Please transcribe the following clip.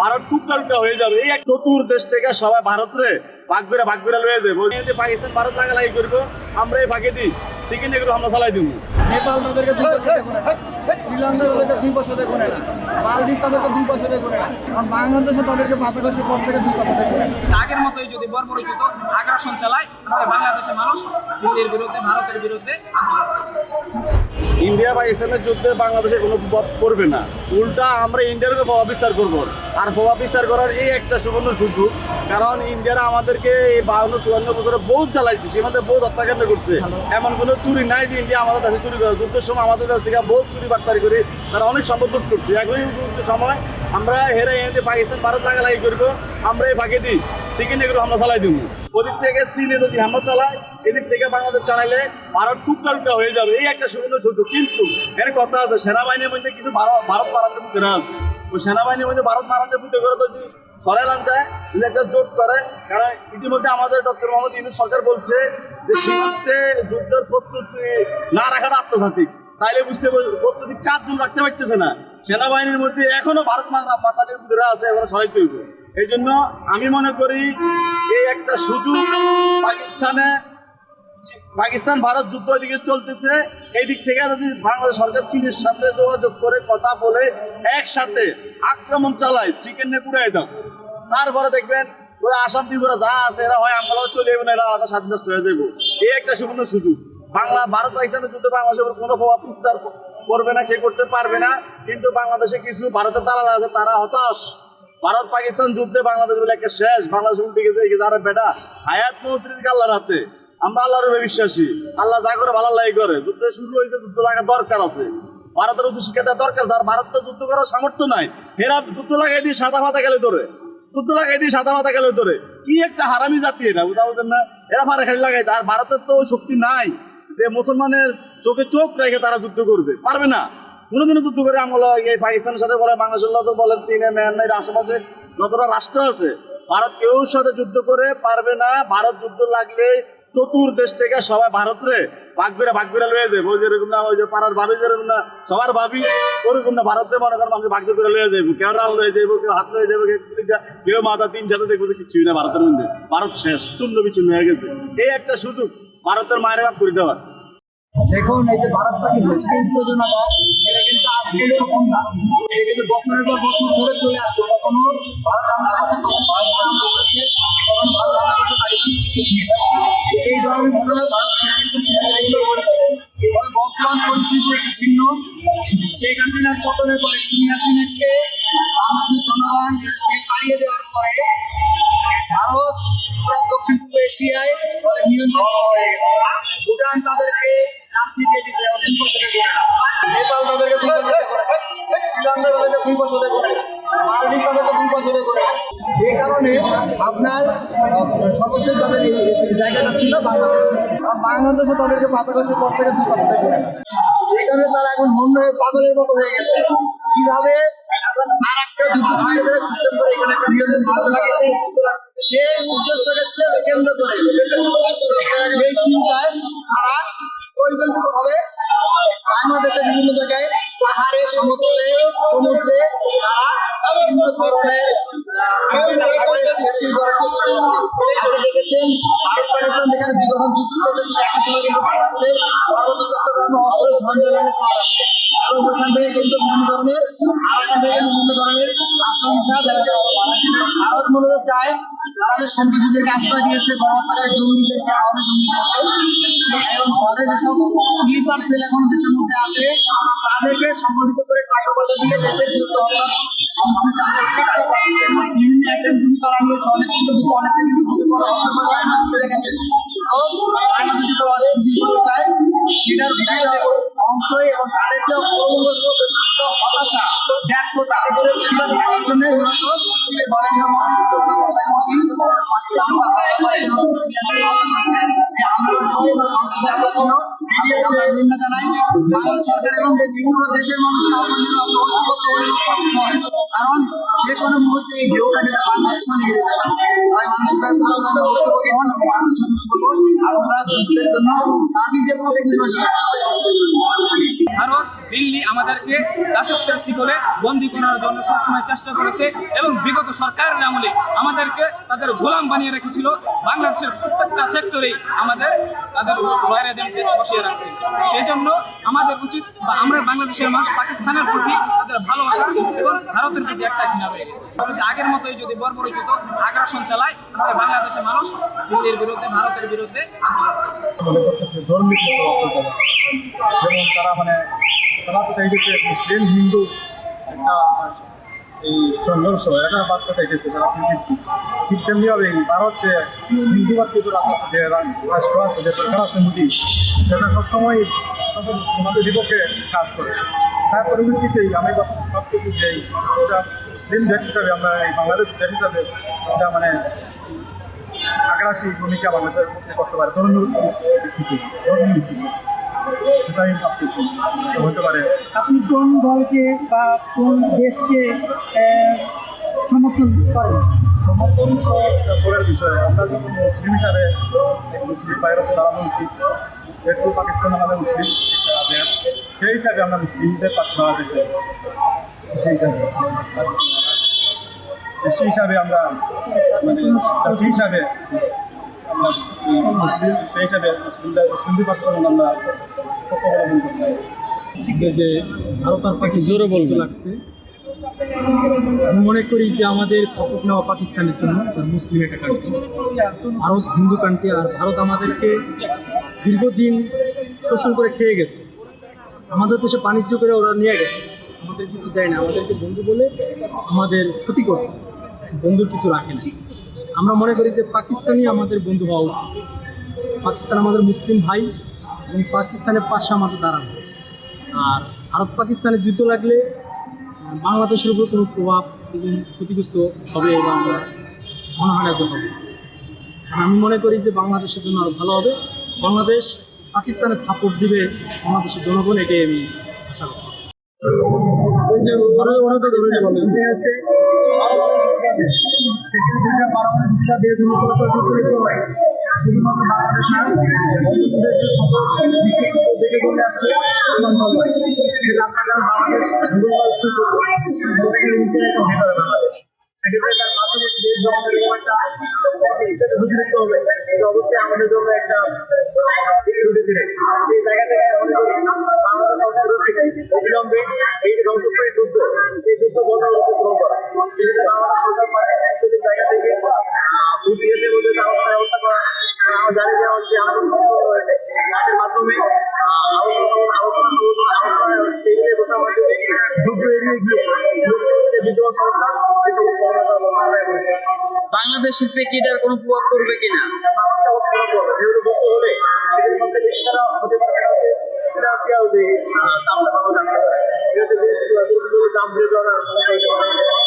ভারত টুকরা টুকরা হয়ে যাবে। এই এক চতুর দেশ থেকে সবাই ভারত রে ভাগ করে ভাগ করে লয়ে যাব। যে পাকিস্তান ভারত লাগালাগি করব আমরা এই ভাগে দিই। চিকেন এগুলো আমরা চালাই দিব। নেপাল তাদেরকে দুই পয়সাতে করে না। শ্রীলঙ্কা তাদেরকে দুই পয়সাতে করে না। মালদ্বীপ তাদেরকে দুই পয়সাতে করে না। আর বাংলাদেশে তাদেরকে বাতাকাশের পর থেকে দুই পয়সাতে করে না। আগের মতোই যদি বর্বরিচিত আগ্রাসন চালায় তাহলে বাংলাদেশের মানুষ দিল্লির বিরুদ্ধে ভারতের বিরুদ্ধে আন্দোলন করবে। ইন্ডিয়া পাকিস্তানের যুদ্ধে বাংলাদেশে কোনো প্রভাব পড়বে না। উল্টা আমরা ইন্ডিয়ার উপর প্রভাব বিস্তার করব। আর প্রভাব বিস্তার করার এই একটা সুবর্ণ সুযোগ, কারণ ইন্ডিয়ারা আমাদেরকে এই বাউন্ন, চুয়ান্ন বছরে বহুত চালাইছে সীমান্তে বহুত হত্যাকাণ্ড করছে। এমন কোনো চুরি নাই যে ইন্ডিয়া আমাদের দেশে চুরি করে। যুদ্ধের সময় আমাদের দেশ থেকে বহুত চুরি বাটপারি করে তারা অনেক সম্পদ লুট করছে। এখনই সময় আমরা হেরে এনে পাকিস্তান, ভারত লাগালাগি করব। আমরা এই ভাগে দিই। চিকেন এগুলো আমরা চালাই দিব। ওদিক থেকে চীনে যদি হামলা চালায়, এদিক থেকে বাংলাদেশ চালাইলে ভারত টুকরা টুকরা হয়ে যাবে। এই একটা সুবিধা সুযোগ কিন্তু এর কথা আছে, সেনাবাহিনীর মধ্যে কিছু ভারত ভারত মারানোর মধ্যে আছে, ওই সেনাবাহিনীর মধ্যে ভারত মারানোর মধ্যে করে তো সরাইলাম চায় একটা জোট করে, কারণ ইতিমধ্যে আমাদের ডক্টর মোহাম্মদ ইউনুস সরকার বলছে যে, সীমান্তে যুদ্ধের প্রস্তুতি না রাখাটা আত্মঘাতী। তাইলে বুঝতে প্রস্তুতি কাজ জন্য রাখতে পারতেছে না? সেনাবাহিনীর মধ্যে এখনও ভারত মাতাদের আছে এবার সরাইতে হইব। এই জন্য আমি মনে করি এই একটা সুযোগ পাকিস্তানে পাকিস্তান ভারত যুদ্ধ এদিকে চলতেছে। এই দিক থেকে যদি বাংলাদেশ সরকার চীনের সাথে যোগাযোগ করে, কথা বলে, একসাথে আক্রমণ চালায় চিকেন নিয়ে পুরাই দাও। তারপরে দেখবেন ওরা আসাম, ত্রিপুরা যা আছে, এরা হয় আমরাও চলে যাব এরা আলাদা স্বাধীন হয়ে যাব এই একটা সুবর্ণ সুযোগ। বাংলা, ভারত, পাকিস্তানের যুদ্ধে বাংলাদেশের উপর কোনো প্রভাব বিস্তার করবে না, কে করতে পারবে না। কিন্তু বাংলাদেশে কিছু ভারতের দালাল আছে, তারা হতাশ। ভারত, পাকিস্তান যুদ্ধে বাংলাদেশ বলে একটা শেষ বাংলাদেশ উল্টে গেছে। এই বেটা, হায়াত মন্ত্রী আল্লাহর হাতে। আমরা আল্লাহর উপরে বিশ্বাসী। আল্লাহ যা করে ভালো লাগে করে। যুদ্ধ শুরু হয়েছে, যুদ্ধ লাগা দরকার আছে। ভারতের উচ্চ শিক্ষা দরকার যার ভারত তো যুদ্ধ করার সামর্থ্য নাই। এরা যুদ্ধ লাগাই দিয়ে সাদা মাথা গেলে ধরে। যুদ্ধ লাগাই দিয়ে সাদা মাথা গেলে ধরে। কি একটা হারামি জাতি এটা, বুঝা বুঝেন না? এরা মারা খালি লাগাই আর ভারতের তো শক্তি নাই যে মুসলমানের চোখে চোখ রেখে তারা যুদ্ধ করবে। পারবে না। কোনোদিনও যুদ্ধ করে আমল এই পাকিস্তানের সাথে বলে বাংলাদেশের সাথে বলেন চীনে মিয়ানমার আশেপাশে যতটা রাষ্ট্র আছে ভারত কেউ সাথে যুদ্ধ করে পারবে না। ভারত যুদ্ধ লাগলে চতুর দেশ থেকে সবাই ভারত রে ভাগ করে ভাগ করে লয়ে যাবে ওই যেরকম না ওই যে পাড়ার ভাবি যেরকম না সবার ভাবি ওরকম না ভারতে মনে করেন মানুষ ভাগ করে লয়ে যাব কেউ রাল লয়ে যাব কেউ হাত লয়ে যাব কেউ মাথা তিন সাথে দেখব কিছুই না ভারতের মধ্যে। ভারত শেষ চূর্ণ বিচ্ছিন্ন হয়ে গেছে। এই একটা সুযোগ ভারতের মায়ের বাপ করে দেওয়ার। দেখুন এই যে ভারত পাকিস্তানের যে উত্তেজনাটা কিন্তু না। এটা কিন্তু বছরের পর বছর ধরে চলে আসছে, কখনো ভারত হামলা করতে কখন ভারত হামলা করেছে কখন ভারত হামলা করতে পাকিস্তান কিছু এই ধরনের ঘটনা ভারত রেগুলার করে থাকে। বর্তমান পরিস্থিতি ভিন্ন। শেখ হাসিনার পতনের পরে খুনি হাসিনাকে আমাদের জনগণ, দেশ থেকে তাড়িয়ে দেওয়ার দুই বছরে করে। না মালদ্বীপ তাদেরকে দুই বছরে করে। না এই কারণে আপনার সর্বশেষ তাদের জায়গাটা ছিল বাংলাদেশ। আর বাংলাদেশে তাদেরকে বাতাকাশের পর থেকে দুই বছরে করে। এই কারণে তারা এখন হন্য হয়ে পাগলের মতো হয়ে গেছে। কীভাবে সেই উদ্দেশ্যকে কেন্দ্র করে। সেই চিন্তায় তারা পরিকল্পিত ভাবে বাংলাদেশের বিভিন্ন জায়গায় পাহাড়ে সমতলে সমুদ্রে তারা বিভিন্ন ধরনের আপনি দেখেছেন এবং থেকে কিন্তু বিভিন্ন ধরনের বিভিন্ন ধরনের দেখা যাচ্ছে ভারত মূলত চায় তারা যে সন্ত্রাসীদেরকে আশ্রয় দিয়েছে গণহত্যাকারী জঙ্গিদেরকে, আওয়ামী জঙ্গিদেরকে এবং তাদের যেসব স্লিপার সেল এখন দেশের মধ্যে আছে। তাদেরকে সংগঠিত করে টাকা পয়সা দিয়ে দেশের তারা নিয়েছে অনেক কিন্তু খুব বড় হত্যা করে তো বাংলাদেশে করতে চায়, সেটার একটা এবং তাদেরকে হতাশা ব্যর্থতা জন্য মূলত নরেন্দ্র মোদী প্রধানমন্ত্রী মোদী পাকিস্তান বা বাংলাদেশ এবং ইন্ডিয়াতে হত্যা করছে এই হামলার সন্ত্রাসী হামলার জন্য আমি আমরা নিন্দা জানাই বাংলাদেশ সরকার এবং। কারণ যে কোনো মুহূর্তে এই ঢেউটা যেটা বাংলাদেশে লেগে যেতে তাই মানুষের প্রয়োজন ঐক্যবদ্ধ হন জন্য সার্বিক যে প্রস্তুতি ভারত দিল্লি আমাদেরকে দাসত্বের শিকলে বন্দি করার জন্য সবসময় চেষ্টা করেছে এবং বিগত সরকারের আমলে আমাদেরকে তাদের গোলাম বানিয়ে রেখেছিল। বাংলাদেশের প্রত্যেকটা সেক্টরেই আমাদের তাদের রয়্যাল এজেন্টদের বসিয়ে রাখছে। সেই জন্য আমাদের উচিত বা আমরা বাংলাদেশের মানুষ পাকিস্তানের প্রতি তাদের ভালোবাসা এবং ভারতের প্রতি একটা ঘৃণা হয়ে গেছে। আগের মতোই যদি বর্বরচিত আগ্রাসন চালায়, তাহলে বাংলাদেশের মানুষ দিল্লির বিরুদ্ধে, ভারতের বিরুদ্ধে আন্দোলন মনে যেমন তারা মানে তারা তো চাইতেছে মুসলিম, হিন্দু একটা, এই সংঘর্ষ, এটা বার্তা চাইতেছে সারা পৃথিবী ঠিক তেমনিভাবে এই ভারত যে হিন্দুবাদ কিন্তু যে রাষ্ট্র আছে, যে সরকার আছে মোদী, সেটা সবসময় সকল মুসলমানদের বিপক্ষে কাজ করে। তার পরিপ্রেক্ষিতেই আমি সব কিছু যে এটা মুসলিম দেশ হিসাবে আমরা, এই বাংলাদেশ দেশ হিসাবে এটা মানে আগ্রাসী ভূমিকা বাংলাদেশের করতে পারে। ধর্মীয় ভিত্তিতে ধর্মীয় ভিত্তিতে সেটা আমি ভাবতেছি। হতে পারে। আপনি কোন দলকে বা কোন দেশকে সমর্থন করেন? সমর্থন পরের বিষয়। আমরা যখন মুসলিম হিসাবে মুসলিম বাইরে দাঁড়ানো উচিত। যেহেতু পাকিস্তান আমাদের মুসলিম একটা দেশ। সেই হিসাবে আমরা মুসলিমদের পাশে দাঁড়াতে চাই। সেই হিসাবে। সেই হিসাবে আমরা মানে হিসাবে মুসলিম সেই হিসাবে মুসলিমদের মুসলিমদের পাশে যখন আমরা পক্ষ অবলম্বন করতে যে ভারত আর জোরে বলতে লাগছে। আমি মনে করি যে আমাদের সাপোর্ট নেওয়া পাকিস্তানের জন্য মুসলিম একটা কান্ট্রি ভারত হিন্দু কান্ট্রি আর ভারত আমাদেরকে দীর্ঘদিন শোষণ করে খেয়ে গেছে। আমাদের দেশে বাণিজ্য করে ওরা নিয়ে গেছে। আমাদের কিছু দেয় না আমাদেরকে বন্ধু বলে আমাদের ক্ষতি করছে। বন্ধুর কিছু রাখে না। আমরা মনে করি যে পাকিস্তানই আমাদের বন্ধু হওয়া উচিত। পাকিস্তান আমাদের মুসলিম ভাই এবং পাকিস্তানের পাশে আমাদের দাঁড়ানো। আর ভারত পাকিস্তানের যুদ্ধ লাগলে বাংলাদেশের উপর কোনো প্রভাব এবং ক্ষতিগ্রস্ত হবে এবং আমরা মনে হয় যে হবে আমি মনে করি যে বাংলাদেশের জন্য আরও ভালো হবে। বাংলাদেশ পাকিস্তানের সাপোর্ট দিবে বাংলাদেশের জনগণ এটাই আমি আশা করি হচ্ছে দুইটা পারমাণবিক শিক্ষা দিয়ে শুধুমাত্র বাংলাদেশ না দেশের সকল বিশ্ব সকল নয় সেটা আপনার বাংলাদেশ গ্লোবাল বাংলাদেশ সেক্ষেত্রে তার পাশাপাশি দেশ যখন এরকম একটা হিসেবে হবে এটা অবশ্যই আমাদের জন্য একটা সিকিউরিটি থ্রেট এই জায়গা থেকে মনে করি বাংলাদেশ সরকার হচ্ছে অবিলম্বে যুদ্ধ এই যুদ্ধ বন্ধ গ্রহণ করা যে বিদ্যমান সমস্যা এই সকল সমাধান করা দরকার করি। বাংলাদেশের থেকে এটার কোনো প্রভাব পড়বে কিনা বাংলাদেশে অবশ্যই ভালো হবে। যেহেতু যুদ্ধ হবে, সেক্ষেত্রে সবচেয়ে বেশি তারা হতে পারে এটা হচ্ছে financial যে, চাপটা বাংলাদেশ আসতে পারে। এটা হচ্ছে জিনিসগুলো, দাম বেড়ে যাওয়ার।